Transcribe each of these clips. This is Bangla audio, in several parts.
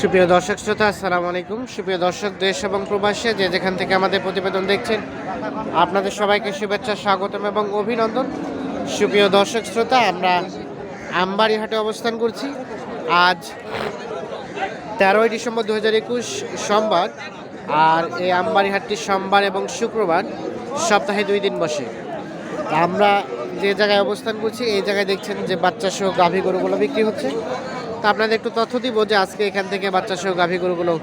সুপ্রিয় দর্শক শ্রোতা, আসসালামু আলাইকুম। সুপ্রিয় দর্শক, দেশ এবং প্রবাসী যে যেখান থেকে আমাদের প্রতিবেদন দেখছেন, আপনাদের সবাইকে শুভেচ্ছা, স্বাগতম এবং অভিনন্দন। সুপ্রিয় দর্শক শ্রোতা, আমরা আমবাড়িহাটে অবস্থান করছি। আজ তেরোই ডিসেম্বর দু হাজার একুশ সোমবার, আর এই আমবাড়িহাটটি সোমবার এবং শুক্রবার সপ্তাহে দুই দিন বসে। আমরা যে জায়গায় অবস্থান করছি, এই জায়গায় দেখছেন যে বাচ্চা সহ গাভী গরুগুলো বিক্রি হচ্ছে। তা আপনাদের একটু তথ্য দিব যে আজকে এখান থেকে বাচ্চা সহ গাভী গরুগুলো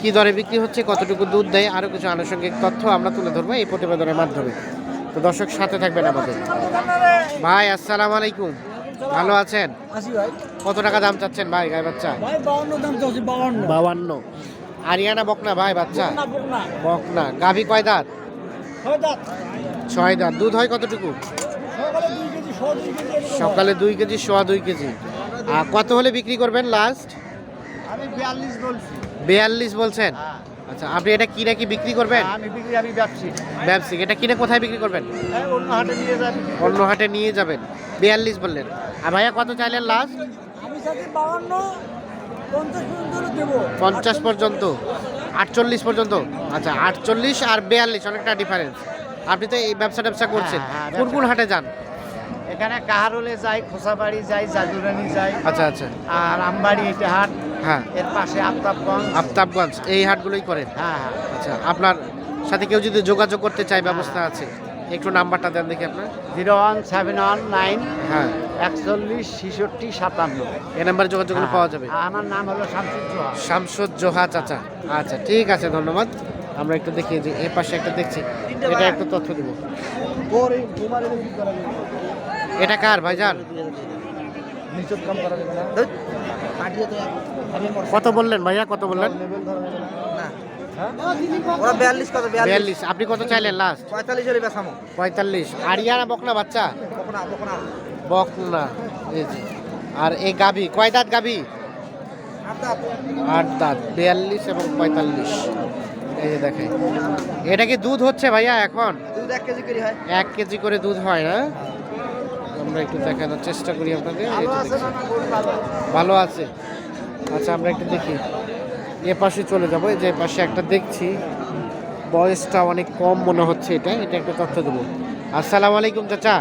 কী দরে বিক্রি হচ্ছে কতটুকু দুধ দেয় আরও কিছু আনুষঙ্গিক তথ্য আমরা তুলে ধরবো এই প্রতিবেদনের মাধ্যমে। তো দর্শক সাথে থাকবেন আমাদের। ভাই আসসালামু আলাইকুম। ভালো আছেন? কত টাকা দাম চাচ্ছেন ভাই গাই বাচ্চা? ভাই বাউন্ন দাম চলছে বাউান্ন। আরিয়ানা বকনা ভাই বাচ্চা? না বকনা। গাভী কয় দাঁত? ছয় দাঁত। দুধ হয় কতটুকু। সকালে দুই কেজি সোয়া দুই কেজি। আর কত হলে বিক্রি করবেন লাস্ট আমি বিয়াল্লিশ বলছি। বিয়াল্লিশ বলছেন? আচ্ছা আপনি এটা কিনে কি বিক্রি করবেন? আমি বিক্রি আমি ব্যবসায়ী। ব্যবসায়িক এটা কিনে কোথায় বিক্রি করবেন? হ্যাঁ অন্য হাটে নিয়ে যাবেন অন্য হাটে নিয়ে যাবেন। বিয়াল্লিশ বললেন। আর ভাইয়া কত চাইলেন লাস্ট আমি সাথে বাউন্ন পঞ্চাশ পর্যন্ত দেবো। পঞ্চাশ পর্যন্ত? আটচল্লিশ পর্যন্ত? আচ্ছা আটচল্লিশ আর বিয়াল্লিশ অনেকটা ডিফারেন্স আপনি তো এই ব্যবসা ট্যাবসা করছেন। হ্যাঁ, হ্যাঁ, কোন কোন হাটে যান? এখানে কাহারুলে যাই খোসাবাড়ি যাই জাদুরানি যাই। আচ্ছা আচ্ছা। আর আমবাড়ি এটা হাট হ্যাঁ। এর পাশে আফতাবগঞ্জ। আফতাবগঞ্জ এই হাটগুলোই করেন? হ্যাঁ হ্যাঁ। আচ্ছা আপনার সাথে কেউ যদি যোগাযোগ করতে চায় ব্যবস্থা আছে একটু নাম্বারটা দেন দেখি আপনার। Zero one seven one nine হ্যাঁ। একচল্লিশ ছেষট্টি সাতান্ন। এই নাম্বারে যোগাযোগ করলে পাওয়া যাবে? আমার নাম হলো শামসুজ্জোহা শামসুদ জোহা চাচা। আচ্ছা ঠিক আছে ধন্যবাদ। আমরা একটু দেখি যে এই পাশে একটা দেখছি। এটা একটু তথ্য দিব। এটা কার ভাইজান? কত বললেন ভাইয়া কত বললেন? বিয়াল্লিশ আপনি কত চাইলেন লাস্ট পঁয়তাল্লিশ পঁয়তাল্লিশ। আরিয়ানা বকনা বাচ্চা? বকনা। আর এই গাভি কয় দাঁত গাভি? আট দাঁত। বিয়াল্লিশ এবং পঁয়তাল্লিশ। এই যে দেখে এটা কি দুধ হচ্ছে ভাইয়া এখন? দুধ এক কেজি করে হয়। এক কেজি করে দুধ হয় না আমরা একটু দেখানোর চেষ্টা করি আপনাদের। ভালো আছে। আচ্ছা আমরা একটু দেখি। এ পাশে চলে যাব যে পাশে একটা দেখছি। বয়সটা অনেক কম মনে হচ্ছে এটা এটা একটা তথ্য দেবো। আসসালামু আলাইকুম, চাচা।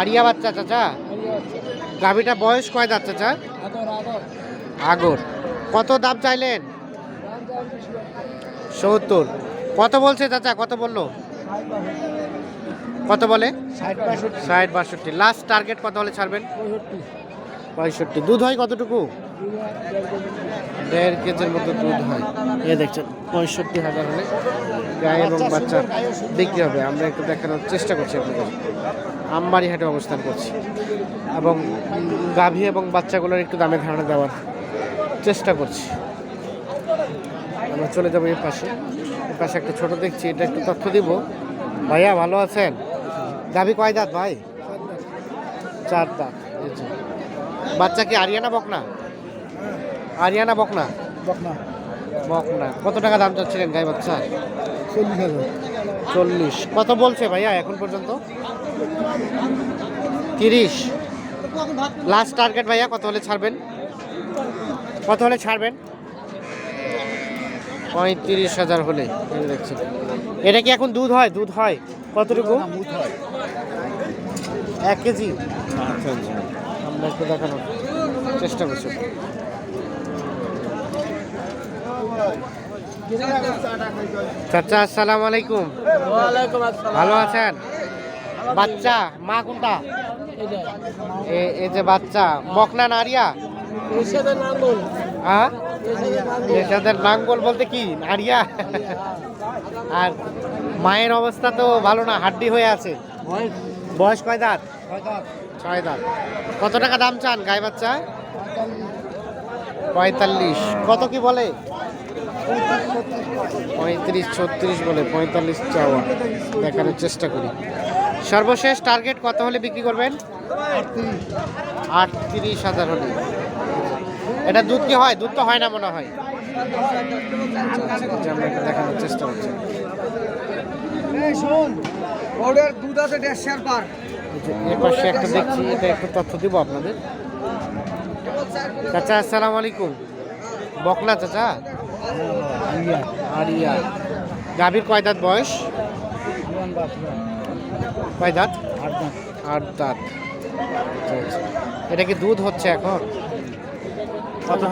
আরিয়া বাচ্চা, চাচা। গাভিটা বয়স কয় দাঁত, চাচা? আগর। কত দাম চাইলেন? সত্তর। কত বলছে, চাচা? কত বলল? কত বলে? ষাট বাষট্টি। ষাট বাষট্টি। লাস্ট টার্গেট কত হলে ছাড়বেন? পঁয়ষট্টি। দুধ হয় কতটুকু? দেড় কেজির মতো দুধ হয়। এ দেখছেন পঁয়ষট্টি হাজার হলে গায়ে এবং বাচ্চা বিক্রি হবে। আমরা একটু দেখানোর চেষ্টা করছি আপনাদের। আমবাড়ি হাটে অবস্থান করছি। এবং গাভী এবং বাচ্চাগুলোর একটু দামে ধারণা দেওয়ার চেষ্টা করছি। আমরা চলে যাব এর পাশে। এই পাশে একটা ছোট দেখছি। এটা একটু তথ্য দিব। ভাইয়া ভালো আছেন? গাভী কয় দাঁত ভাই? চার দাঁত। বাচ্চা কি আরিয়ানা বকনা? আরিয়ানা বকনা? বকনা। বকনা। কত টাকা দাম চাচ্ছিলেন গাই বাচ্চা? চল্লিশ হাজার। চল্লিশ। কত বলছে ভাইয়া এখন পর্যন্ত? তিরিশ। লাস্ট টার্গেট ভাইয়া কত হলে ছাড়বেন? কত হলে ছাড়বেন? পঁয়ত্রিশ হাজার হলে দেখছি এটা কি এখন দুধ হয়? দুধ হয়? কতটুকু? এক কেজি? আচ্ছা আচ্ছা। আমরা একটু দেখানোর চেষ্টা করছি। চাচা আসসালামু আলাইকুম। ভালো আছেন? বাচ্চা মা কোনটা? এ- এই যে বাচ্চা। বকনা নারিয়া হ্যাঁ? এসাদের নাঙ্গল বলতে কি? নারিয়া আর মায়ের অবস্থা তো ভালো না হাড্ডি হয়ে আছে। বয়স? কয় দাঁত? ছয় দাঁত। কত টাকা দাম চান গায়ে বাচ্চা? পঁয়তাল্লিশ। কত কি বলে? পঁয়ত্রিশ ছত্রিশ বলে পঁয়তাল্লিশ চাওয়া। দেখানোর চেষ্টা করি। সর্বশেষ টার্গেট কত হলে বিক্রি করবেন? আটত্রিশ হাজার হলে। এটা দুধ কি হয়? দুধ তো হয় না মনে হয়। আচ্ছা, আমরা দেখানোর চেষ্টা করছি। শোন ওদের দুধ আছে দেড়শো পার। এই পাশে একটা দেখছি এটা একটু তথ্য দিব আপনাদের। চাচা আসসালামু আলাইকুম। বকনা চাচা? আরিয়া গাভীর কয় দাঁত বয়স? কয় দাঁত। আট দাঁত। আচ্ছা, আচ্ছা। এটা কি দুধ হচ্ছে এখন? কত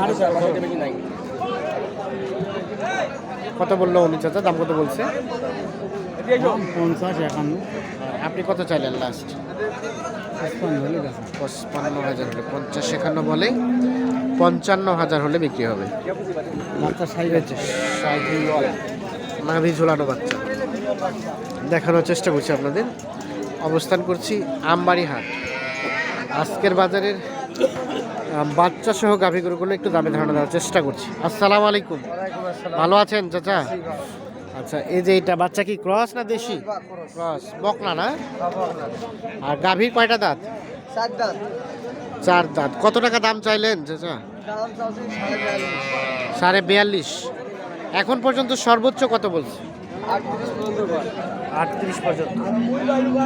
কত বলল উনি চাচা? দাম কত বলছে? পঞ্চাশ একান্ন। আপনি কত চাইলেন লাস্ট পঞ্চান্ন হাজার হলে পঞ্চাশ একান্ন বলে পঞ্চান্ন হাজার হলে বিক্রি হবে। নাভি ঝোলানো বাচ্চা। দেখানোর চেষ্টা করছি আপনাদের। অবস্থান করছি আমবাড়ি হাট। আজকের বাজারের বাচ্চা সহ গাভী গরুগুলো একটু দামে ধারণা দেওয়ার চেষ্টা করছি। আসসালামু আলাইকুম। ভালো আছেন চাচা? আচ্ছা এই যে এটা বাচ্চা কি ক্রস না দেশি? ক্রস। বকনা না? আর গাভীর কয়টা দাঁত? চার দাঁত। চার দাঁত। কত টাকা দাম চাইলেন চাচা? সাড়ে বিয়াল্লিশ। এখন পর্যন্ত সর্বোচ্চ কত বলছে? আটত্রিশ পর্যন্ত।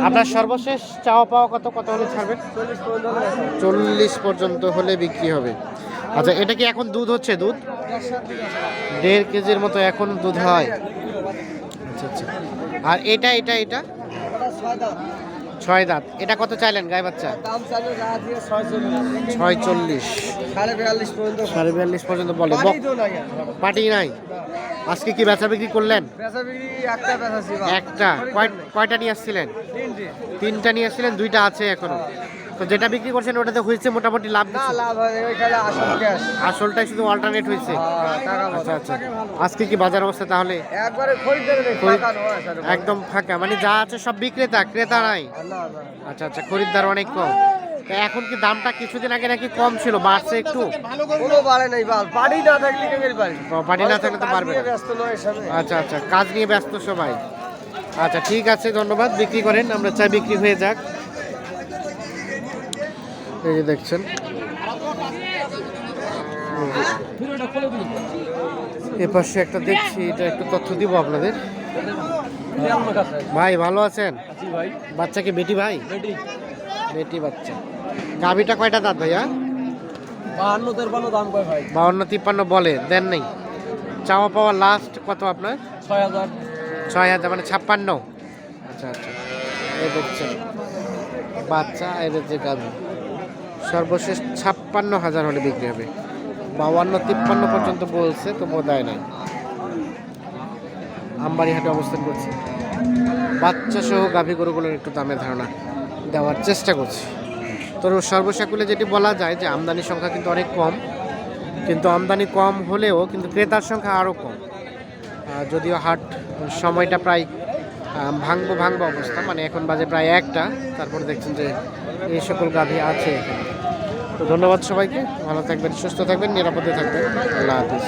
আপনার সর্বশেষ চাওয়া পাওয়া কত কত হলে ছাড়বেন? চল্লিশ পর্যন্ত হলে বিক্রি হবে। আচ্ছা এটা কি এখন দুধ হচ্ছে দুধ? দেড় কেজির মতো এখন দুধ হয়। আচ্ছা আচ্ছা। আর এটা এটা এটা? ছয় দাঁত। এটা কত চাইলেন গায়ে বাচ্চা? ছয় চল্লিশ সাড়ে বিয়াল্লিশ পর্যন্ত। সাড়ে বিয়াল্লিশ পর্যন্ত বলে। পাটি নাই? আজকে কি বেচা বিক্রি করলেন? একটা কয়টা নিয়ে আসছিলেন? তিনটা। নিয়ে আসছিলেন দুইটা আছে এখনও। তো যেটা বিক্রি করছেন ওটাতে হয়েছে মোটামুটি লাভ না। লাভ হয় আসলটাই শুধু অল্টারনেট হয়েছে? আচ্ছা আচ্ছা। আজকে কি বাজার অবস্থা তাহলে। একদম ফাঁকা। মানে যা আছে সব বিক্রেতা ক্রেতা নাই। আচ্ছা আচ্ছা খরিদ্দার অনেক কম। তা এখন কি দামটা কিছুদিন আগে নাকি কম ছিল বাড়ছে একটু? কোনো বাড়ে নাই বাড়ি না থাকলে কে বাড়ি? বাড়ি না থাকলে তো পারবে না। ব্যস্ত নয় এসবে। আচ্ছা আচ্ছা কাজ নিয়ে ব্যস্ত সবাই। আচ্ছা ঠিক আছে ধন্যবাদ। বিক্রি করেন আমরা চাই বিক্রি হয়ে যাক। এই যে দেখছেন। এ পাশে একটা দেখছি এটা একটু তথ্য দিব আপনাদের। ভাই ভালো আছেন? বাচ্চা কি বেটি ভাই? বেটি বাচ্চা। গাভিটা কয়টা দাঁত ভাইয়া? বাহান্ন তেরপান্ন দাম কয় ভাই? বাউন্ন তিপ্পান্ন বলে দেন নেই। চাওয়া পাওয়া লাস্ট কত আপনার? ছয় হাজার। ছয় হাজার মানে ছাপ্পান্ন। আচ্ছা আচ্ছা। এই দেখছেন বাচ্চা এদের যে গাভী। সর্বশেষ ছাপ্পান্ন হাজার হলে বিক্রি হবে। বাউান্ন তিপ্পান্ন পর্যন্ত বলছে তো বোধহয় নাই। আমবাড়ি হাটে অবস্থান করছি। বাচ্চা সহ গাভী গরুগুলোর একটু দামে ধারণা দেওয়ার চেষ্টা করছি। তো সর্বসাকুলে যেটি বলা যায় যে আমদানির সংখ্যা কিন্তু অনেক কম, কিন্তু আমদানি কম হলেও কিন্তু ক্রেতার সংখ্যা আরও কম। যদিও হাট সময়টা প্রায় ভাঙবো ভাঙবো অবস্থা মানে এখন বাজে প্রায় একটা, তারপরে দেখছেন যে এই সকল গাভী আছে এখানে। তো ধন্যবাদ সবাইকে, ভালো থাকবেন, সুস্থ থাকবেন, নিরাপদে থাকবেন, আল্লাহ হাফিজ।